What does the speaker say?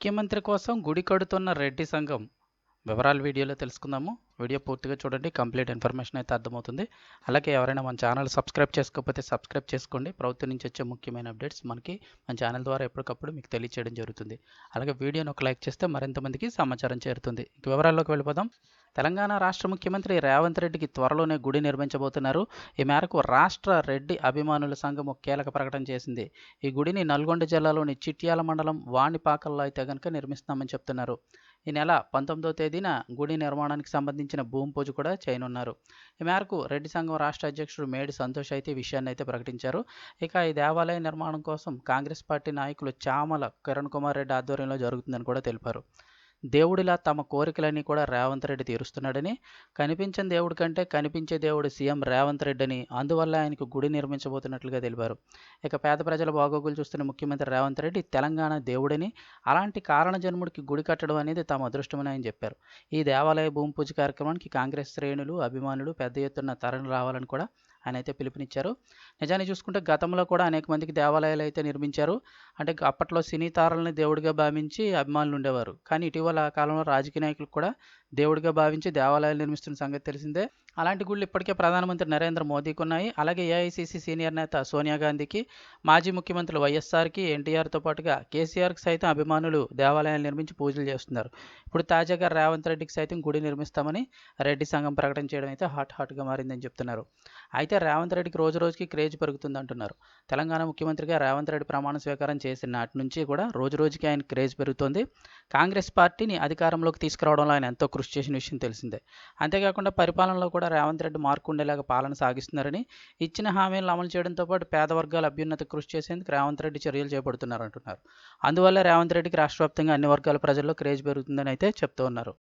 ముఖ్యమంత్రి కోసం గుడి కడుతున్న రెడ్డి సంఘం వివరాలు వీడియోలో తెలుసుకుందాము. వీడియో పూర్తిగా చూడండి. కంప్లీట్ ఇన్ఫర్మేషన్ అయితే అర్థమవుతుంది. అలాగే ఎవరైనా మన ఛానల్ సబ్స్క్రైబ్ చేసుకోకపోతే సబ్స్క్రైబ్ చేసుకోండి. ప్రభుత్వం నుంచి వచ్చే ముఖ్యమైన అప్డేట్స్ మనకి మన ఛానల్ ద్వారా ఎప్పటికప్పుడు మీకు తెలియచేయడం జరుగుతుంది. అలాగే వీడియోను ఒక లైక్ చేస్తే మరింత మందికి సమాచారం చేరుతుంది. ఇక వివరాల్లోకి వెళ్ళిపోదాం. తెలంగాణ రాష్ట్ర ముఖ్యమంత్రి రేవంత్ రెడ్డికి త్వరలోనే గుడి నిర్మించబోతున్నారు. ఈ మేరకు రాష్ట్ర రెడ్డి అభిమానుల సంఘం ఒక కీలక ప్రకటన చేసింది. ఈ గుడిని నల్గొండ జిల్లాలోని చిట్యాల మండలం వాణిపాకల్లో అయితే కనుక నిర్మిస్తామని చెప్తున్నారు. ఈ నెల పంతొమ్మిదో తేదీ తేదీన గుడి నిర్మాణానికి సంబంధించిన భూమి పూజ కూడా చేయనున్నారు. ఈ మేరకు రెడ్డి సంఘం రాష్ట్ర అధ్యక్షుడు మేడి సంతోష్ అయితే విషయాన్ని అయితే ప్రకటించారు. ఇక ఈ దేవాలయ నిర్మాణం కోసం కాంగ్రెస్ పార్టీ నాయకులు చామల కిరణ్ కుమార్ రెడ్డి ఆధ్వర్యంలో జరుగుతుందని కూడా తెలిపారు. దేవుడిలా తమ కోరికలన్నీ కూడా రేవంత్ రెడ్డి తీరుస్తున్నాడని కనిపించని దేవుడి కంటే కనిపించే దేవుడు సీఎం రేవంత్ రెడ్డి అని అందువల్ల ఆయనకు గుడి నిర్మించబోతున్నట్లుగా తెలిపారు. ఇక పేద ప్రజల బాగోగులు చూస్తున్న ముఖ్యమంత్రి రేవంత్ రెడ్డి తెలంగాణ దేవుడిని అలాంటి కారణ జన్ముడికి గుడి కట్టడం అనేది తమ అదృష్టమని ఆయన చెప్పారు. ఈ దేవాలయ భూమి పూజ కార్యక్రమానికి కాంగ్రెస్ శ్రేణులు అభిమానులు పెద్ద ఎత్తున తరలి రావాలని కూడా ఆయన అయితే పిలుపునిచ్చారు. నిజాన్ని చూసుకుంటే గతంలో కూడా అనేక మందికి దేవాలయాలు అయితే నిర్మించారు. అంటే అప్పట్లో సినీ తారల్ని దేవుడిగా భావించి అభిమానులు ఉండేవారు. కానీ ఇటీవల కాలంలో రాజకీయ నాయకులు కూడా దేవుడిగా భావించి దేవాలయాలు నిర్మిస్తున్న సంగతి తెలిసిందే. అలాంటి గుళ్ళు ఇప్పటికే ప్రధానమంత్రి నరేంద్ర మోదీకి ఉన్నాయి అలాగే ఏఐసిసి సీనియర్ నేత సోనియా గాంధీకి మాజీ ముఖ్యమంత్రులు వైఎస్ఆర్కి ఎన్టీఆర్తో పాటుగా కేసీఆర్కి సైతం అభిమానులు దేవాలయాలు నిర్మించి పూజలు చేస్తున్నారు. ఇప్పుడు తాజాగా రేవంత్ రెడ్డికి సైతం గుడి నిర్మిస్తామని రెడ్డి సంఘం ప్రకటన చేయడం అయితే హాట్ హాట్గా మారిందని చెప్తున్నారు. అయితే రేవంత్ రెడ్డికి రోజు రోజుకి క్రేజ్ పెరుగుతుంది అంటున్నారు తెలంగాణ ముఖ్యమంత్రిగా రేవంత్ రెడ్డి ప్రమాణ స్వీకారం చేసిన నాటి నుంచి కూడా రోజు రోజుకి ఆయన క్రేజ్ పెరుగుతోంది. కాంగ్రెస్ పార్టీని అధికారంలోకి తీసుకురావడంలో ఆయన ఎంతో కృషి చేసిన విషయం తెలిసిందే. అంతేకాకుండా పరిపాలనలో కూడా రేవంత్ రెడ్డి మార్కు ఉండేలాగా పాలన సాగిస్తున్నారని ఇచ్చిన హామీలను అమలు చేయడంతో పాటు పేద వర్గాల అభ్యున్నత కృషి చేసేందుకు రేవంత్ రెడ్డి చర్యలు చేపడుతున్నారంటున్నారు అందువల్ల రేవంత్ రెడ్డికి రాష్ట్ర వ్యాప్తంగా అన్ని వర్గాల ప్రజల్లో క్రేజ్ పెరుగుతుందని అయితే చెప్తూ ఉన్నారు.